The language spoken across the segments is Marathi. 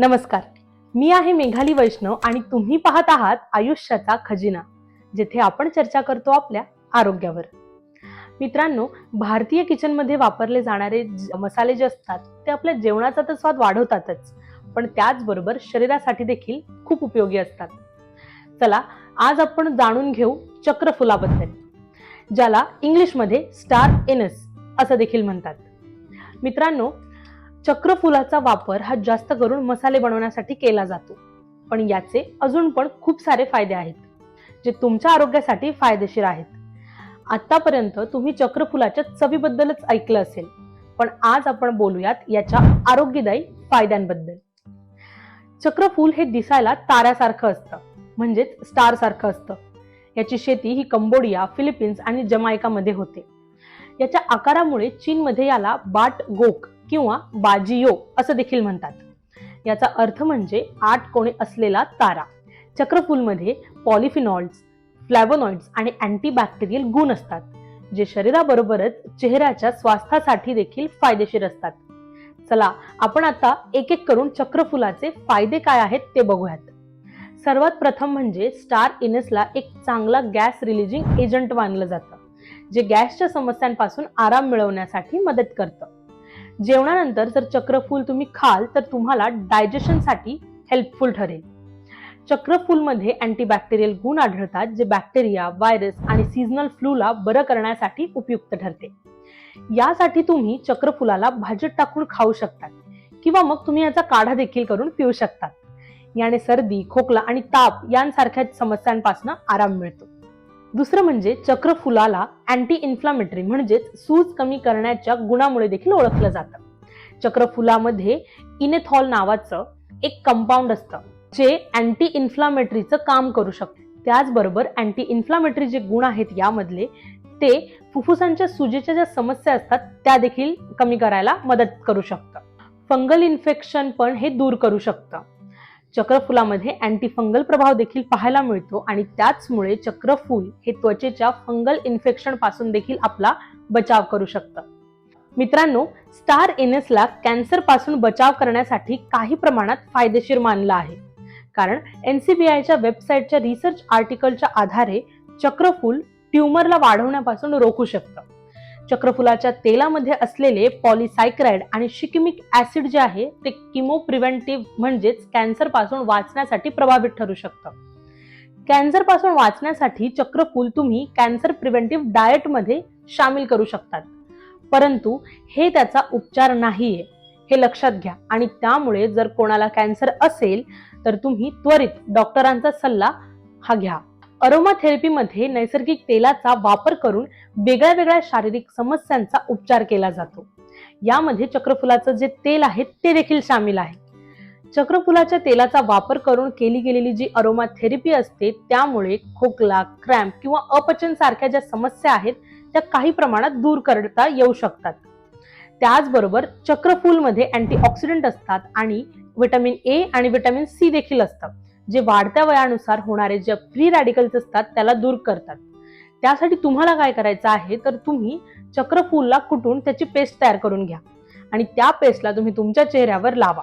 नमस्कार. मी आहे मेघाली वैष्णव आणि तुम्ही पाहत आहात आयुष्याचा खजिना जिथे आपण चर्चा करतो आपल्या आरोग्यावर. मित्रांनो भारतीय किचनमध्ये वापरले जाणारे मसाले जे असतात ते आपल्या जेवणाचा तर स्वाद वाढवतातच पण त्याचबरोबर शरीरासाठी देखील खूप उपयोगी असतात. चला आज आपण जाणून घेऊ चक्रफुलाबद्दल ज्याला इंग्लिशमध्ये स्टार एनस असं देखील म्हणतात. मित्रांनो चक्रफुलाचा वापर हा जास्त करून मसाले बनवण्यासाठी केला जातो. पण याचे अजून पण खूप सारे फायदे आहेत जे तुमच्या आरोग्यासाठी फायदेशीर आहेत. आतापर्यंत तुम्ही चक्रफुलाच्या चवीबद्दलच ऐकलं असेल पण आज आपण बोलूयात याच्या आरोग्यदायी फायद्यांबद्दल. चक्रफूल हे दिसायला ताऱ्यासारखं असतं म्हणजेच स्टार सारखं असतं. याची शेती ही कंबोडिया फिलिपिन्स आणि जमायकामध्ये होते. याच्या आकारामुळे चीनमध्ये याला बाट गोक किंवा बाजियो असं देखील म्हणतात. याचा अर्थ म्हणजे आठ कोणे असलेला तारा. चक्रफूलमध्ये पॉलिफिनॉल्स फ्लॅवोनॉइड्स आणि अँटीबॅक्टेरियल गुण असतात जे शरीराबरोबरच चेहऱ्याच्या स्वास्थ्यासाठी देखील फायदेशीर असतात. चला आपण आता एक एक करून चक्रफुलाचे फायदे काय आहेत ते बघूयात. सर्वात प्रथम म्हणजे स्टार इनसला एक चांगला गॅस रिलीजिंग एजंट मानलं जातं. जे गॅसच्या समस्यांपासून आराम मिळवण्यासाठी मदत करतं. जेवणानंतर जर चक्रफूल तुम्ही खाल तर तुम्हाला डायजेशनसाठी हेल्पफुल ठरेल. चक्रफूलमध्ये अँटीबॅक्टेरियल गुण आढळतात जे बॅक्टेरिया व्हायरस आणि सीझनल फ्लूला बरं करण्यासाठी उपयुक्त ठरते. यासाठी तुम्ही चक्रफुलाला भाजीत टाकून खाऊ शकतात किंवा मग तुम्ही याचा काढा देखील करून पिऊ शकतात. याने सर्दी खोकला आणि ताप यांसारख्या समस्यांपासून आराम मिळतो. दुसरं म्हणजे चक्रफुलाला अँटी इन्फ्लामेटरी म्हणजेच सूज कमी करण्याच्या गुणामुळे देखील ओळखलं जातं. चक्रफुलामध्ये इनेथॉल नावाचं एक कंपाऊंड असतं जे अँटी इन्फ्लामेटरीचं काम करू शकते. त्याचबरोबर अँटी इन्फ्लामेटरी जे गुण आहेत यामधले ते फुफ्फुसांच्या सुजेच्या ज्या समस्या असतात त्या देखील कमी करायला मदत करू शकतं. फंगल इन्फेक्शन पण हे दूर करू शकतं. चक्रफुलामध्ये अँटीफंगल प्रभाव देखील पाहायला मिळतो आणि त्याचमुळे चक्रफूल हे त्वचेच्या फंगल इन्फेक्शनपासून देखील आपला बचाव करू शकतं. मित्रांनो स्टार एनएसला कॅन्सरपासून बचाव करण्यासाठी काही प्रमाणात फायदेशीर मानलं आहे. कारण एनसीबीआयच्या वेबसाईटच्या रिसर्च आर्टिकलच्या आधारे चक्रफूल ट्युमरला वाढवण्यापासून रोखू शकतं. चक्रफुलाच्या तेलामध्ये असलेले पॉलिसायक्राईड आणि शिकिमिक ऍसिड जे आहे ते किमो प्रिव्हेंटिव्ह म्हणजेच कॅन्सरपासून वाचण्यासाठी प्रभावित ठरू शकतं. कॅन्सरपासून वाचण्यासाठी चक्रफूल तुम्ही कॅन्सर प्रिव्हेंटिव्ह डाएटमध्ये सामील करू शकतात. परंतु हे त्याचा उपचार नाहीये. हे लक्षात घ्या. आणि त्यामुळे जर कोणाला कॅन्सर असेल तर तुम्ही त्वरित डॉक्टरांचा सल्ला हा घ्या. अरोमाथेरपीमध्ये नैसर्गिक तेलाचा वापर करून वेगळ्या वेगळ्या शारीरिक समस्यांचा उपचार केला जातो. यामध्ये चक्रफुलाचं जे तेल आहे ते देखील सामील आहे. चक्रफुलाच्या तेलाचा वापर करून केली गेलेली जी अरोमा थेरपी असते त्यामुळे खोकला क्रॅम्प किंवा अपचन सारख्या ज्या समस्या आहेत त्या काही प्रमाणात दूर करता येऊ शकतात. त्याचबरोबर चक्रफूलमध्ये अँटीऑक्सिडंट असतात आणि व्हिटॅमिन ए आणि व्हिटॅमिन सी देखील असतात जे वाढत्या वयानुसार होणारे जे फ्री रॅडिकल्स असतात त्याला दूर करतात. त्यासाठी तुम्हाला काय करायचं आहे तर तुम्ही चक्रफूलला कुटून त्याची पेस्ट तयार करून घ्या. आणि त्या पेस्टला तुम्ही तुमच्या चेहऱ्यावर लावा.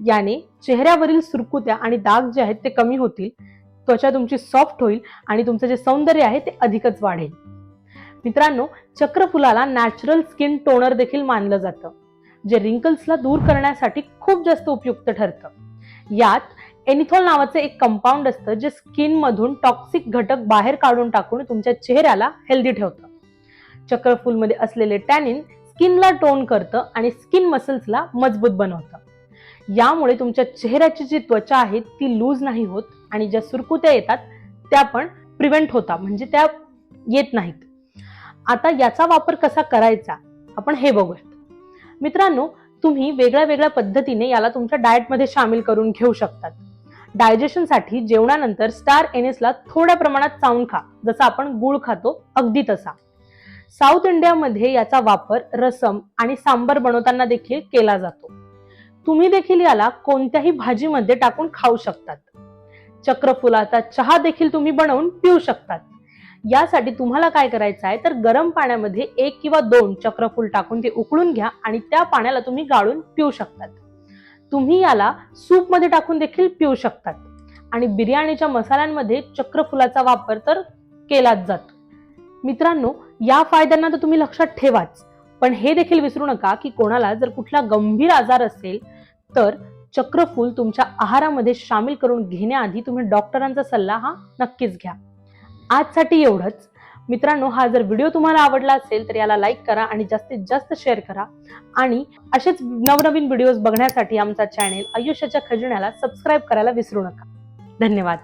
याने चेहऱ्यावरील सुरकुत्या आणि दाग जे आहेत ते कमी होतील त्वचा तुमची सॉफ्ट होईल आणि तुमचं जे सौंदर्य आहे ते अधिकच वाढेल. मित्रांनो चक्रफुलाला नॅचरल स्किन टोनर देखील मानलं जातं जे रिंकल्सला दूर करण्यासाठी खूप जास्त उपयुक्त ठरतं. यात एनिथॉल नावाचं एक कंपाऊंड असतं जे स्किन मधून टॉक्सिक घटक बाहेर काढून टाकून तुमच्या चेहऱ्याला हेल्दी ठेवतं. चक्रफूलमध्ये असलेले टॅनिन स्किनला टोन करतं आणि स्किन मसल्सला मजबूत बनवतं. यामुळे तुमच्या चेहऱ्याची जी त्वचा आहे ती लूज नाही होत आणि ज्या सुरकुत्या येतात त्या पण प्रिव्हेंट होतात म्हणजे त्या येत नाहीत. आता याचा वापर कसा करायचा आपण हे बघूयात. मित्रांनो तुम्ही वेगळ्या वेगळ्या पद्धतीने याला तुमच्या डाएटमध्ये सामील करून घेऊ शकतात. डायजेशनसाठी जेवणानंतर स्टार एनएसला थोड्या प्रमाणात चावून खा जसं आपण गुळ खातो अगदी तसा. साऊथ इंडियामध्ये याचा वापर रसम आणि सांबर बनवताना देखील केला जातो. तुम्ही देखील याला कोणत्याही भाजीमध्ये टाकून खाऊ शकतात. चक्रफुलाचा चहा देखील तुम्ही बनवून पिऊ शकतात. यासाठी तुम्हाला काय करायचं आहे तर गरम पाण्यामध्ये एक किंवा दोन चक्रफूल टाकून ते उकळून घ्या आणि त्या पाण्याला तुम्ही गाळून पिऊ शकतात. तुम्ही याला सूपमध्ये टाकून देखील पिऊ शकतात. आणि बिर्याणीच्या मसाल्यांमध्ये चक्रफुलाचा वापर तर केलाच जातो. मित्रांनो या फायद्यांना तर तुम्ही लक्षात ठेवाच. पण हे देखील विसरू नका की कोणाला जर कुठला गंभीर आजार असेल तर चक्रफूल तुमच्या आहारामध्ये सामील करून घेण्याआधी तुम्ही डॉक्टरांचा सल्ला हा नक्कीच घ्या. आजसाठी एवढंच. मित्रांनो हा जर व्हिडिओ तुम्हाला आवडला असेल तर याला लाईक करा आणि जास्तीत जास्त शेअर करा. आणि असेच नवनवीन व्हिडिओज बघण्यासाठी आमचा चॅनेल आयुष्याच्या खजिन्याला सबस्क्राईब करायला विसरू नका. धन्यवाद.